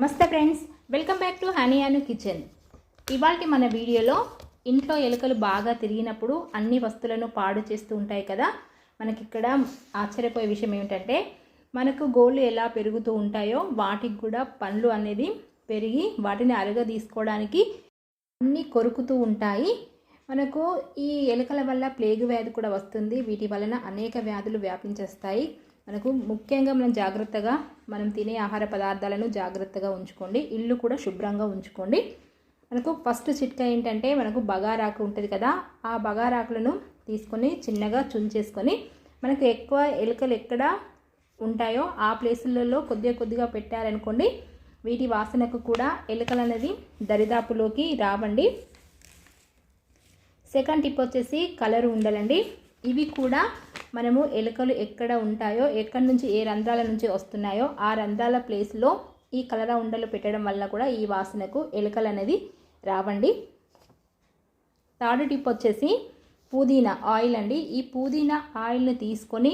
నమస్తే friends welcome back to honey Anu kitchen. ఇవాళ మన వీడియోలో ఇంట్లో ఎలుకలు బాగా తిరిగినప్పుడు అన్ని వస్తువులను పాడు చేస్తూ ఉంటాయి కదా. మనకి ఇక్కడ ఆశ్చర్యపోయే విషయం ఏమిటంటే మనకు గోళ్ళు ఎలా పెరుగుతూ ఉంటాయో వాటికి కూడా పండ్లు అనేది పెరిగి వాటిని అరగ తీసుకోవడానికి అన్నీ కొరుకుతూ ఉంటాయి. మనకు ఈ ఎలుకల వల్ల ప్లేగు వ్యాధి కూడా వస్తుంది. వీటి వలన అనేక వ్యాధులు వ్యాపించేస్తాయి. మనకు ముఖ్యంగా మనం జాగ్రత్తగా మనం తినే ఆహార పదార్థాలను జాగ్రత్తగా ఉంచుకోండి. ఇల్లు కూడా శుభ్రంగా ఉంచుకోండి. మనకు ఫస్ట్ చిట్కా ఏంటంటే మనకు బగారాకు ఉంటుంది కదా ఆ బగారాకులను తీసుకొని చిన్నగా చుంచేసుకొని మనకు ఎక్కువ ఎలుకలు ఎక్కడ ఉంటాయో ఆ ప్లేసులలో కొద్దిగా కొద్దిగా పెట్టారనుకోండి వీటి వాసనకు కూడా ఎలుకలు అనేది దరిదాపులోకి రావండి. సెకండ్ టిప్ వచ్చేసి కలర్ ఉండలండి. ఇవి కూడా మనము ఎలుకలు ఎక్కడ ఉంటాయో ఎక్కడి నుంచి ఏ రంధ్రాల నుంచి వస్తున్నాయో ఆ రంధ్రాల ప్లేస్లో ఈ కలర ఉండలు పెట్టడం వల్ల కూడా ఈ వాసనకు ఎలుకలు అనేది రావండి. థర్డ్ టిప్ వచ్చేసి పుదీనా ఆయిల్ అండి. ఈ పుదీనా ఆయిల్ని తీసుకొని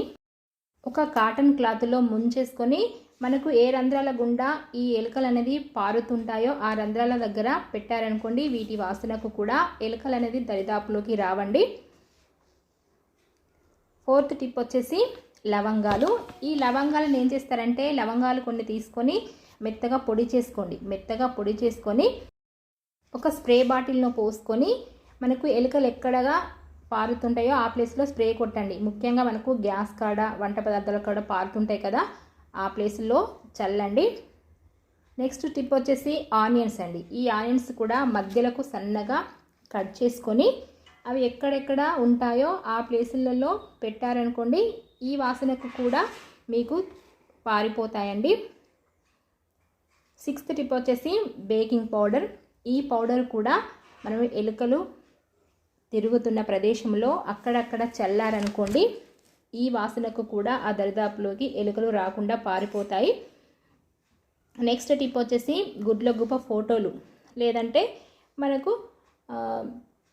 ఒక కాటన్ క్లాత్లో ముంచేసుకొని మనకు ఏ రంధ్రాల గుండా ఈ ఎలుకలు అనేది పారుతుంటాయో ఆ రంధ్రాల దగ్గర పెట్టారనుకోండి వీటి వాసనకు కూడా ఎలుకలు అనేది దరిదాపులోకి రావండి. ఫోర్త్ టిప్ వచ్చేసి లవంగాలు. ఈ లవంగాలను ఏం చేస్తారంటే లవంగాలు కొన్ని తీసుకొని మెత్తగా పొడి చేసుకోండి. మెత్తగా పొడి చేసుకొని ఒక స్ప్రే బాటిల్లో పోసుకొని మనకు ఎలుకలు ఎక్కడగా పారుతుంటాయో ఆ ప్లేస్లో స్ప్రే కొట్టండి. ముఖ్యంగా మనకు గ్యాస్ కాడ వంట పదార్థాల కాడ పారుతుంటాయి కదా ఆ ప్లేస్లో చల్లండి. నెక్స్ట్ టిప్ వచ్చేసి ఆనియన్స్ అండి. ఈ ఆనియన్స్ కూడా మధ్యలకు సన్నగా కట్ చేసుకొని అవి ఎక్కడెక్కడ ఉంటాయో ఆ ప్లేసులలో పెట్టారనుకోండి ఈ వాసనకు కూడా మీకు పారిపోతాయండి. సిక్స్త్ టిప్ వచ్చేసి బేకింగ్ పౌడర్. ఈ పౌడర్ కూడా మనం ఎలుకలు తిరుగుతున్న ప్రదేశంలో అక్కడక్కడ చల్లారనుకోండి ఈ వాసనకు కూడా ఆ దరిదాపులోకి ఎలుకలు రాకుండా పారిపోతాయి. నెక్స్ట్ టిప్ వచ్చేసి గుడ్ల గుప్ప ఫోటోలు. లేదంటే మనకు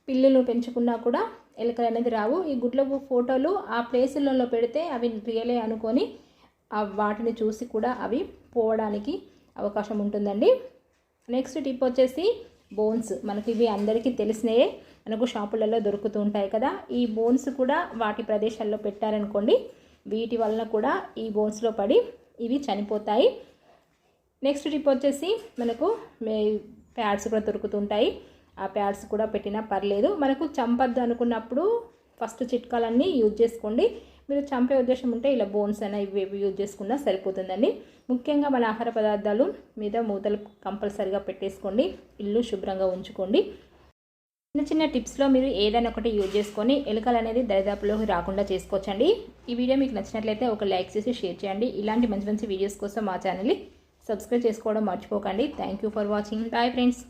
పిల్లులు పెంచుకున్నా కూడా ఎలుకలు అనేది రావు. ఈ గుడ్ల ఫోటోలు ఆ ప్లేసులలో పెడితే అవి రియలే అనుకొని వాటిని చూసి కూడా అవి పోవడానికి అవకాశం ఉంటుందండి. నెక్స్ట్ టిప్ వచ్చేసి బోన్స్. మనకి ఇవి అందరికీ తెలిసినయే. మనకు షాపులలో దొరుకుతూ ఉంటాయి కదా. ఈ బోన్స్ కూడా వాటి ప్రదేశాల్లో పెట్టారనుకోండి వీటి వలన కూడా ఈ బోన్స్లో పడి ఇవి చనిపోతాయి. నెక్స్ట్ టిప్ వచ్చేసి మనకు ప్యాడ్స్ కూడా దొరుకుతుంటాయి ఆ ప్యాడ్స్ కూడా పెట్టినా పర్లేదు. మనకు చంపద్దు అనుకున్నప్పుడు ఫస్ట్ చిట్కాలన్నీ యూజ్ చేసుకోండి. మీరు చంపే ఉద్దేశం ఉంటే ఇలా బోన్స్ అయినా ఇవి యూజ్ చేసుకున్నా సరిపోతుందండి. ముఖ్యంగా మన ఆహార పదార్థాలు మీద మూతలు కంపల్సరిగా పెట్టేసుకోండి. ఇల్లు శుభ్రంగా ఉంచుకోండి. చిన్న చిన్న టిప్స్లో మీరు ఏదైనా ఒకటి యూజ్ చేసుకొని ఎలుకలు అనేది దరిదాపులోకి రాకుండా చేసుకోవచ్చండి. ఈ వీడియో మీకు నచ్చినట్లయితే ఒక లైక్ చేసి షేర్ చేయండి. ఇలాంటి మంచి మంచి వీడియోస్ కోసం మా ఛానల్ని సబ్స్క్రైబ్ చేసుకోవడం మర్చిపోకండి. Thank you for watching. Bye friends.